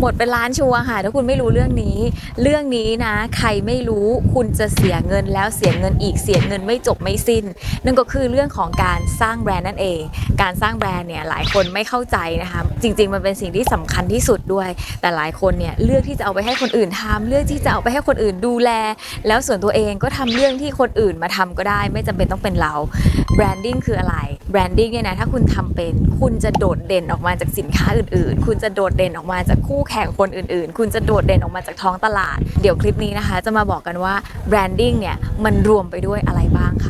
หมดเป็นล้านชัวร์ค่ะ ถ้าคุณไม่รู้เรื่องนี้ เรื่องนี้นะ ใครไม่รู้คุณจะเสียเงินแล้วเสียเงินอีกเสียเงินไม่จบไม่สิ้น นั่นก็คือเรื่องของการสร้างแบรนด์นั่นเอง การสร้างแบรนด์เนี่ยหลายคนไม่เข้าใจนะคะ จริง ๆ มันเป็นสิ่งที่สำคัญที่สุดด้วย แต่หลายคนเนี่ยเลือกที่จะเอาไปให้คนอื่นทำเลือกที่จะเอาไปให้คนอื่นดูแล แล้วส่วนตัวเองก็ทำเรื่องที่คนอื่นมาทำก็ได้ ไม่จำเป็นต้องเป็นเราแบรนดิ้งคืออะไรแบรนดิ้งเนี่ยนะถ้าคุณทำเป็น คุณจะโดดเด่นออกมาจากสินค้าอื่น ๆ คุณจะโดดเด่นออกมาจากคู่แข่งคนอื่นๆ คุณจะโดดเด่นออกมาจากท้องตลาด เดี๋ยวคลิปนี้นะคะ จะมาบอกกันว่าแบรนดิ้งเนี่ยมันรวมไปด้วยอะไรบ้างค่ะ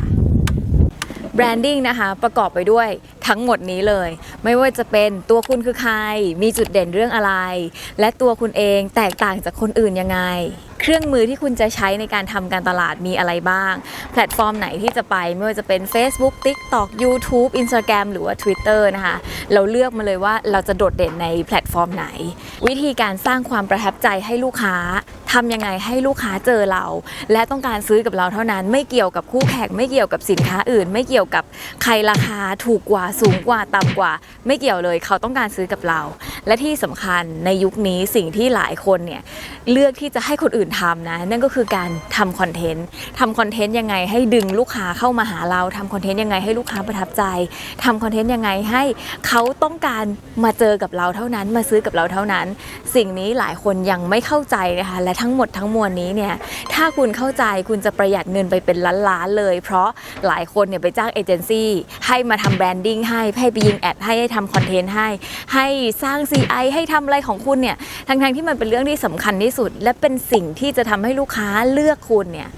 รนดิ้งนะคะ ประกอบไปด้วยทั้งหมดนี้เลย ไม่ว่าจะเป็นตัวคุณคือใคร มีจุดเด่นเรื่องอะไร และตัวคุณเองแตกต่างจากคนอื่นยังไง เครื่องมือที่คุณจะใช้ในการทำการตลาดมีอะไรบ้าง แพลตฟอร์มไหนที่จะไป ไม่ว่าจะเป็น Facebook TikTok YouTube Instagram หรือว่า Twitter นะคะ เราเลือกมาเลยว่าเราจะโดดเด่นในแพลตฟอร์มไหน วิธีการสร้างความประทับใจให้ลูกค้า ทำยังไงให้ลูกค้าเจอเรา และต้องการซื้อกับเราเท่านั้น ไม่เกี่ยวกับคู่แข่งไม่เกี่ยวกับสินค้าอื่น ไม่เกี่ยวกับใครราคาถูกกว่าสูงกว่าต่ำกว่า ไม่เกี่ยวเลยเขาต้องการซื้อกับเรา และที่สำคัญในยุคนี้สิ่งที่หลายคนเนี่ยเลือกที่จะให้คนอื่นทำนะ นั่นก็คือการทำคอนเทนต์ทำคอนเทนต์ยังไงให้ดึงลูกค้าเข้ามาหาเราทำคอนเทนต์ยังไงให้ลูกค้าประทับใจทำคอนเทนต์ยังไงให้เขาต้องการมาเจอกับเราเท่านั้น มาซื้อกับเราเท่านั้น สิ่งนี้หลายคนยังไม่เข้าใจนะคะและทั้งหมดทั้งมวลนี้เนี่ยถ้าคุณเข้าใจคุณจะประหยัดเงินไปเป็นล้านๆเลย เพราะหลายคนเนี่ยไปจ้างเอเจนซี่ให้มาทำแบรนดิ้งให้ให้ไปยิงแอดให้ให้ทำคอนเทนต์ให้ ให้สร้าง CI ให้ทำอะไรของคุณเนี่ยทั้งๆที่มันเป็นเรื่องที่สำคัญที่สุด และเป็นสิ่งที่จะทำให้ลูกค้าเลือกคุณเนี่ย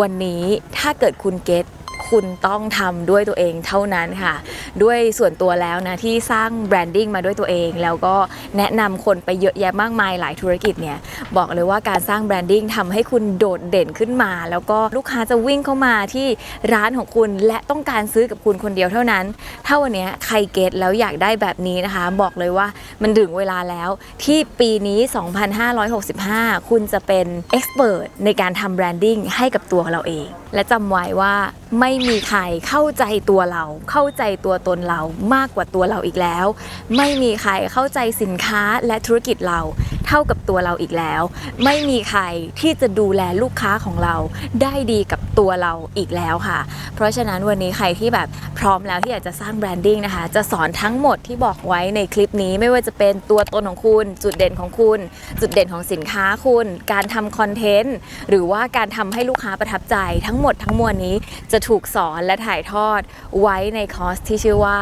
วันนี้ถ้าเกิดคุณเก็ต คุณต้องทำด้วยตัวเองเท่านั้นค่ะ ด้วยส่วนตัวแล้วนะที่สร้างแบรนดิ้งมาด้วยตัวเอง แล้วก็แนะนำคนไปเยอะแยะมากมายหลายธุรกิจเนี่ยบอกเลยว่าการสร้างแบรนดิ้งทำให้คุณโดดเด่นขึ้นมา แล้วก็ลูกค้าจะวิ่งเข้ามาที่ร้านของคุณ และต้องการซื้อกับคุณคนเดียวเท่านั้นถ้าวันนี้ใครเก็ตแล้วอยากได้แบบนี้นะคะ บอกเลยว่ามันถึงเวลาแล้วที่ปีนี้ 2565 คุณจะเป็นเอ็กซ์เพรสในการทำแบรนดิ้งให้กับตัวเราเอง และจำไว้ว่าไม่มีใครเข้าใจตัวเรา เข้าใจตัวตนเรามากกว่าตัวเราอีกแล้ว ไม่มีใครเข้าใจสินค้าและธุรกิจเราเท่ากับตัวเราอีกแล้ว ไม่มีใครที่จะดูแลลูกค้าของเรา ได้ดีกับตัวเราอีกแล้วค่ะ เพราะฉะนั้นวันนี้ใครที่แบบพร้อมแล้วที่อยากจะสร้างแบรนดิ้งนะคะ จะสอนทั้งหมดที่บอกไว้ในคลิปนี้ไม่ว่าจะเป็นตัวตนของคุณ จุดเด่นของคุณ จุดเด่นของสินค้าคุณ การทำคอนเทนต์หรือว่าการทำให้ลูกค้าประทับใจทั้งหมดทั้งมวลนี้จะถูกสอนและถ่ายทอดไว้ในคอร์สที่ชื่อว่า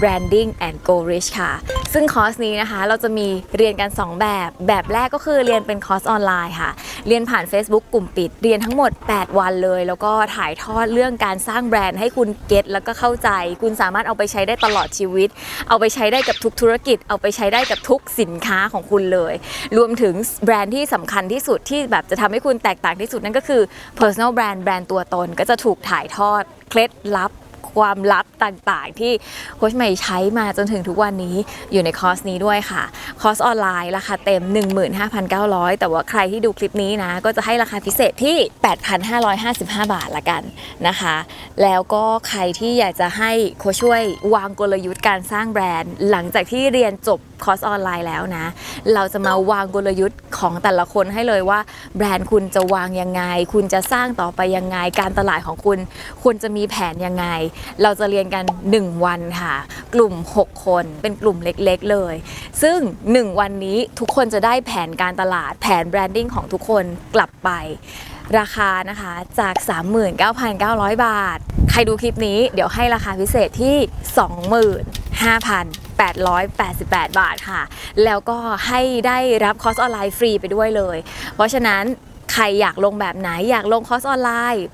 branding and go rich ค่ะ ซึ่งคอร์สนี้นะคะเราจะมีเรียนกัน 2 แบบ แบบแรกก็คือเรียนเป็นคอร์สออนไลน์ค่ะ เรียนผ่าน Facebook กลุ่มปิด เรียนทั้งหมด 8 วันเลย แล้วก็ถ่ายทอดเรื่องการสร้างแบรนด์ให้คุณเก็ตแล้วก็เข้าใจ คุณสามารถเอาไปใช้ได้ตลอดชีวิต เอาไปใช้ได้กับทุกธุรกิจ เอาไปใช้ได้กับทุกสินค้าของคุณเลย รวมถึงแบรนด์ที่สำคัญที่สุดที่แบบจะทำให้คุณแตกต่างที่สุดนั่นก็คือ personal brand แบรนด์ตัวตนก็จะถูกถ่ายทอดเคล็ดลับ ความลับต่างๆ ที่โค้ชใหม่ใช้มาจนถึงทุกวันนี้อยู่ในคอร์สนี้ด้วยค่ะ คอร์สออนไลน์ราคาเต็ม 15,900 แต่ว่าใครที่ดูคลิปนี้นะ ก็จะให้ราคาพิเศษที่ 8,555 บาทละกันนะคะ แล้วก็ใครที่อยากจะให้โค้ชช่วยวางกลยุทธ์การสร้างแบรนด์ หลังจากที่เรียนจบคอร์สออนไลน์แล้วนะ เราจะมาวางกลยุทธ์ของแต่ละคนให้เลยว่า แบรนด์คุณจะวางยังไง คุณจะสร้างต่อไปยังไง การตลาดของคุณควรจะมีแผนยังไงเราจะเรียนกัน 1 วันค่ะ กลุ่ม 6 คนเป็นกลุ่มเล็กๆเลย ซึ่ง 1 วันนี้ทุกคนจะได้แผนการตลาดแผนแบรนดิ้งของทุกคนกลับไป ราคานะคะจาก 39,900 บาท ใครดูคลิปนี้เดี๋ยวให้ราคาพิเศษที่ 25,888 บาทค่ะ แล้วก็ให้ได้รับคอร์สออนไลน์ฟรีไปด้วยเลย เพราะฉะนั้น รอยากลงแบบไหนอยากลงคอร์สออนไลน์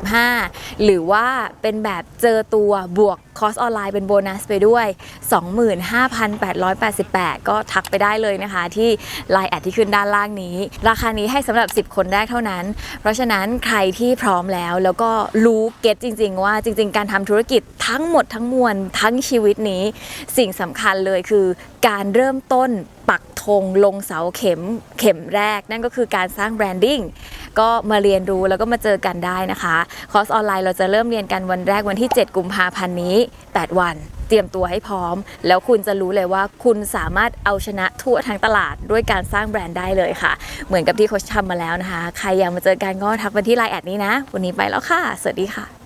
8,555 หรือว่าเป็นแบบเจอตัวบวกคอร์สออนไลน์เป็นโบนัสไปด้วย 25,888 ก็ทักไปได้เลยนะคะ ที่ไลน์แอดที่ขึ้นด้านล่างนี้ ราคานี้ให้สำหรับ 10 คนแรกเท่านั้น เพราะฉะนั้นใครที่พร้อมแล้วแล้วก็รู้เก็ตจริง ๆ ว่าจริง ๆ การทำธุรกิจทั้งหมดทั้งมวลทั้งชีวิตนี้ สิ่งสำคัญเลยคือการเริ่มต้นปัก ธงลงเสาเข็มเข็มแรก นั่นก็คือการสร้างแบรนดิ้งก็มาเรียนรู้แล้วก็มาเจอกันได้นะคะคอร์สออนไลน์เราจะเริ่มเรียนกันวันแรกวันที่ 7 กุมภาพันธ์นี้ 8 วันเตรียมตัวให้พร้อม แล้วคุณจะรู้เลยว่าคุณสามารถเอาชนะทั่วทั้งตลาดด้วยการสร้างแบรนด์ได้เลยค่ะ เหมือนกับที่โค้ชทำมาแล้วนะคะ ใครอยากมาเจอกันก็ทักมาที่ไลน์แอดนี้นะ วันนี้ไปแล้วค่ะ สวัสดีค่ะ